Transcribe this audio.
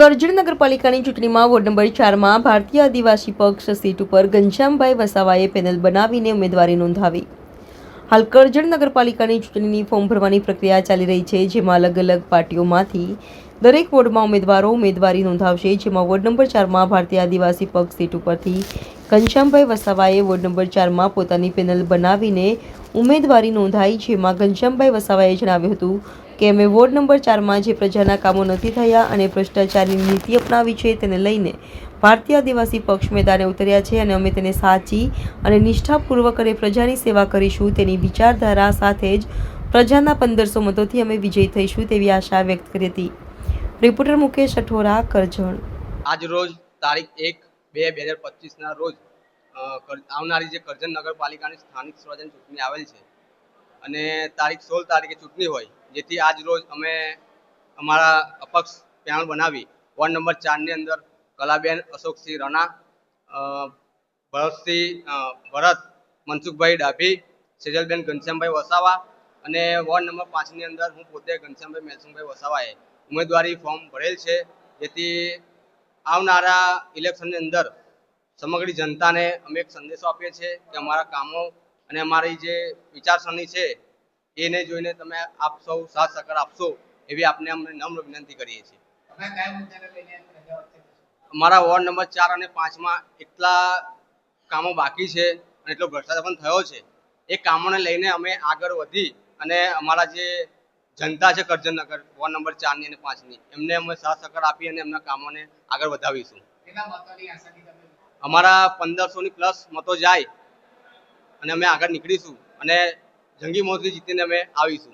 કરજણ નગરપાલિકાની ચૂંટણીમાં ward number ચારમાં ભારતીય આદિવાસી પક્ષ સીટ ઉપર ઘનશ્યામભાઈ વસાવાએ પેનલ બનાવીને ઉમેદવારી નોંધાવી. હાલ કરજણ નગરપાલિકાની ચૂંટણીની ફોર્મ ભરવાની પ્રક્રિયા ચાલી રહી છે, જેમાં અલગ અલગ પાર્ટીઓમાંથી દરેક વોર્ડમાં ઉમેદવારો ઉમેદવારી નોંધાવશે, જેમાં વોર્ડ નંબર ચારમાં ભારતીય આદિવાસી પક્ષ સીટ ઉપરથી ઘનશ્યામભાઈ વસાવાએ વોર્ડ નંબર ચારમાં પોતાની પેનલ બનાવીને ઉમેદવારી નોંધાઈ, જેમાં ઘનશ્યામભાઈ વસાવાએ જણાવ્યું હતું કે અમે વોર્ડ નંબર ચારમાં જે પ્રજાના કામો નથી થયા અને ભ્રષ્ટાચારની નીતિ અપનાવી છે તેને લઈને ભારતીય આદિવાસી પક્ષ મેદાને ઉતર્યા છે અને અમે તેને સાચી અને નિષ્ઠાપૂર્વક અને પ્રજાની સેવા કરીશું તેની વિચારધારા સાથે જ પ્રજાના પંદરસો મતોથી અમે વિજયી થઈશું તેવી આશા વ્યક્ત કરી હતી. રિપોર્ટર મુકેશ અઠોરા, કરજણ. આજ રોજ તારીખ એક બે બે હજાર પચીસના રોજ આવનારી જે કરજણ નગરપાલિકાની સ્થાનિક સ્વરાજ્યની ચૂંટણી આવેલ છે અને તારીખ સોળ તારીખે ચૂંટણી હોય જેથી આજ રોજ અમે અમારા અપક્ષ પેનલ બનાવી વોર્ડ નંબર ચારની અંદર કલાબેન અશોકસિંહ રણા ભરતસિંહ ભરત, મનસુખભાઈ ડાભી, સેજલબેન ઘનશ્યામભાઈ વસાવા અને વોર્ડ નંબર પાંચની અંદર હું પોતે ઘનશ્યામભાઈ મેલસુંભાઈ વસાવાએ ઉમેદવારી ફોર્મ ભરેલ છે. જેથી આવનારા ઇલેક્શનની અંદર સમગ્ર જનતાને અમે એક સંદેશો આપીએ છીએ કે અમારા કામો અને અમારી જે વિચારસરણી છે એને જોઈને તમે આપ સૌ સાથ સહકાર આપશો એવી આપને અમને નમ્ર વિનંતી કરીએ છીએ? અમારા વોર્ડ નંબર ચાર અને પાંચમાં એટલા કામો બાકી છે અને એટલો ભ્રષ્ટાચાર પણ થયો છે. એ કામોને લઈને અમે આગળ વધી અને અમારા જે જનતા છે કરજણનગર વોર્ડ નંબર ચારની અને પાંચની એમને અમે સાથ સહકાર આપી અને એમના કામોને આગળ વધાવીશું. અમારા પંદરસોની પ્લસ મતો જાય અને અમે આગળ નીકળીશું અને જંગી મોતથી જીતીને અમે આવીશું.